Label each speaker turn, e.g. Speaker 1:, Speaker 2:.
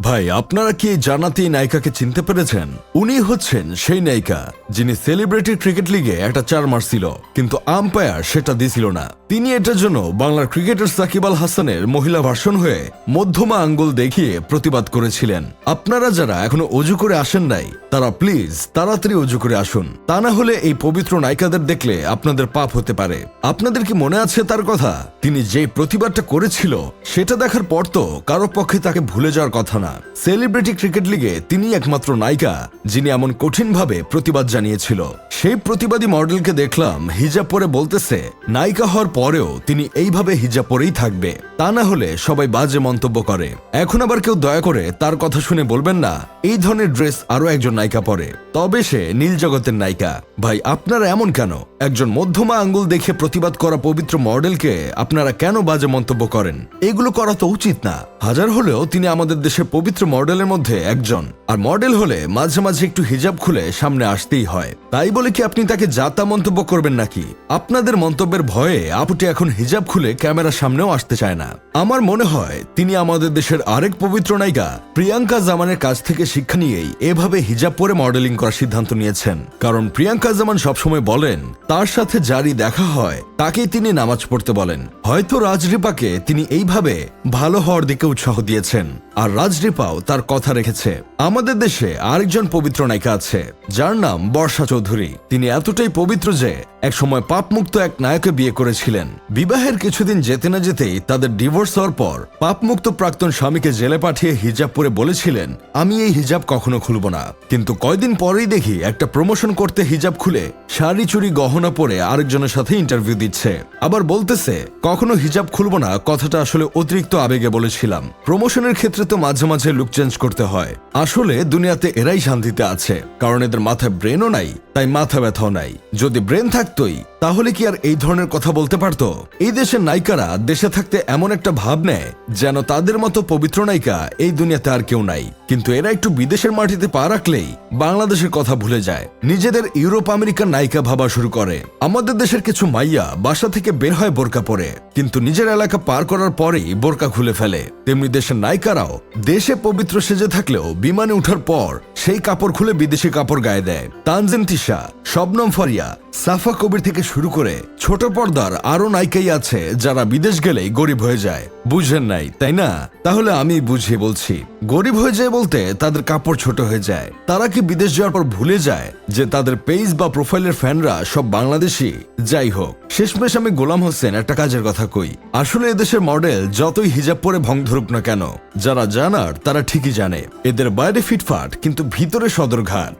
Speaker 1: ভাই, আপনারা কি জানাতি নায়িকাকে চিনতে পেরেছেন? উনি হচ্ছেন সেই নায়িকা যিনি সেলিব্রিটি ক্রিকেট লিগে একটা চার মারছিল, কিন্তু আম্পায়ার সেটা দিছিল না। তিনি এটার জন্য বাংলার ক্রিকেটার সাকিব আল হাসানের মহিলা ভার্সন হয়ে মধ্যমা আঙ্গুল দেখিয়ে প্রতিবাদ করেছিলেন। আপনারা যারা এখনও অজু করে আসেন নাই, তারা প্লিজ তাড়াতাড়ি অজু করে আসুন। তা না হলে এই পবিত্র নায়িকাদের দেখলে আপনাদের পাপ হতে পারে। আপনাদের কি মনে আছে তার কথা? তিনি যে প্রতিবাদটা করেছিল, সেটা দেখার পর তো কারও পক্ষে তাকে ভুলে যাওয়ার কথা না। সেলিব্রিটি ক্রিকেট লিগে তিনি একমাত্র নায়িকা, যিনি এমন কঠিনভাবে প্রতিবাদ জানিয়েছিল। সেই প্রতিবাদী মডেলকে দেখলাম হিজাব পরে বলতেছে, নায়িকা হওয়ার পরেও তিনি এইভাবে হিজাব পরেই থাকবে। তা না হলে সবাই বাজে মন্তব্য করে। এখন আবার কেউ দয়া করে তার কথা শুনে বলবেন না, এই ধরনের ড্রেস আরও একজন নায়িকা পরে। তবে সে নীল জগতের নায়িকা। ভাই, আপনারা এমন কেন? একজন মধ্যমা আঙ্গুল দেখে প্রতিবাদ করা পবিত্র মডেলকে আপনারা কেন বাজে মন্তব্য করেন? এগুলো করা তো উচিত না। হাজার হলেও তিনি আমাদের দেশের পবিত্র মডেলের মধ্যে একজন। আর মডেল হলে মাঝে মাঝে একটু হিজাব খুলে সামনে আসতেই হয়। তাই বলে কি আপনি তাকে যাতা মন্তব্য করবেন নাকি? আপনাদের মন্তব্যের ভয়ে আপুটি এখন হিজাব খুলে ক্যামেরার সামনেও আসতে চায় না। আমার মনে হয় তিনি আমাদের দেশের আরেক পবিত্র নায়িকা। প্রিয়াঙ্কা জামানের কাছ থেকে শিক্ষা নিয়েই এভাবে হিজাব পরে মডেলিং করার সিদ্ধান্ত নিয়েছেন। কারণ প্রিয়াঙ্কা জামান সবসময় বলেন, তার সাথে যারই দেখা হয়, তাকেই তিনি নামাজ পড়তে বলেন। হয়তো রাজরিপাকে তিনি এইভাবে ভালো হওয়ার দিকে উৎসাহ দিয়েছেন। আর রাজরিপাও তার কথা রেখেছে। আমাদের দেশে আরেকজন পবিত্র নায়িকা আছে, যার নাম বর্ষা চৌধুরী। তিনি এতটাই পবিত্র যে একসময় পাপমুক্ত এক নায়কে বিয়ে করেছিলেন। বিবাহের কিছুদিন যেতে না যেতেই তাদের ডিভোর্স হওয়ার পর পাপমুক্ত প্রাক্তন স্বামীকে জেলে পাঠিয়ে হিজাব পরে বলেছিলেন, আমি এই হিজাব কখনো খুলব না। কিন্তু কয়দিন পরেই দেখি একটা প্রমোশন করতে হিজাব খুলে শাড়ি চুরি গহনা পরে আরেকজনের সাথে ইন্টারভিউ দিচ্ছে। আবার বলতেছে, কখনো হিজাব খুলব না, কথাটা আসলে অতিরিক্ত আবেগে বলেছিলাম। প্রমোশনের ক্ষেত্রে তো মাঝে মাঝে লুক চেঞ্জ করতে হয়। আসলে দুনিয়াতে এরাই শান্তিতে আছে, কারণ এদের মাথায় ব্রেনও নাই, তাই মাথা ব্যথাও নাই। যদি ব্রেন থাকতোই, তাহলে কি আর এই ধরনের কথা বলতে পারতো? এই দেশের নায়িকারা দেশে থাকতে এমন একটা ভাব নেয়, যেন তাদের মতো পবিত্র নায়িকা এই দুনিয়াতে আর কেউ নাই। কিন্তু এরা একটু বিদেশের মাটিতে পা রাখলেই বাংলাদেশের কথা ভুলে যায়। নিজেদের ইউরোপ আমেরিকার নায়িকা ভাবা শুরু করে। আমাদের দেশের কিছু মাইয়া বাসা থেকে বের হয় বোরকা পরে, কিন্তু নিজের এলাকা পার করার পরেই বোরকা খুলে ফেলে। তেমনি দেশের নায়িকারাও দেশে পবিত্র সেজে থাকলেও বিমানে ওঠার পর সেই কাপড় খুলে বিদেশি কাপড় গায়ে দেয়। তানজিন তিশা, শবনম ফরিয়া, সাফা কবির থেকে শুরু করে ছোট পর্দার আরও নায়িকাই আছে যারা বিদেশ গেলেই গরিব হয়ে যায়। বুঝেন নাই, তাই না? তাহলে আমি বুঝিয়ে বলছি, গরিব হয়ে যায় বলতে তাদের কাপড় ছোট হয়ে যায়। তারা কি বিদেশ যাওয়ার পর ভুলে যায় যে তাদের পেজ বা প্রোফাইলের ফ্যানরা সব বাংলাদেশি? যাই হোক, শেষমেশ আমি গোলাম হোসেন একটা কাজের কথা কই। আসলে এদেশের মডেল যতই হিজাব পরে ভং ধরুক না কেন, যারা জানার তারা ঠিকই জানে। এদের বাইরে ফিটফাট, কিন্তু ভিতরে সদরঘাট।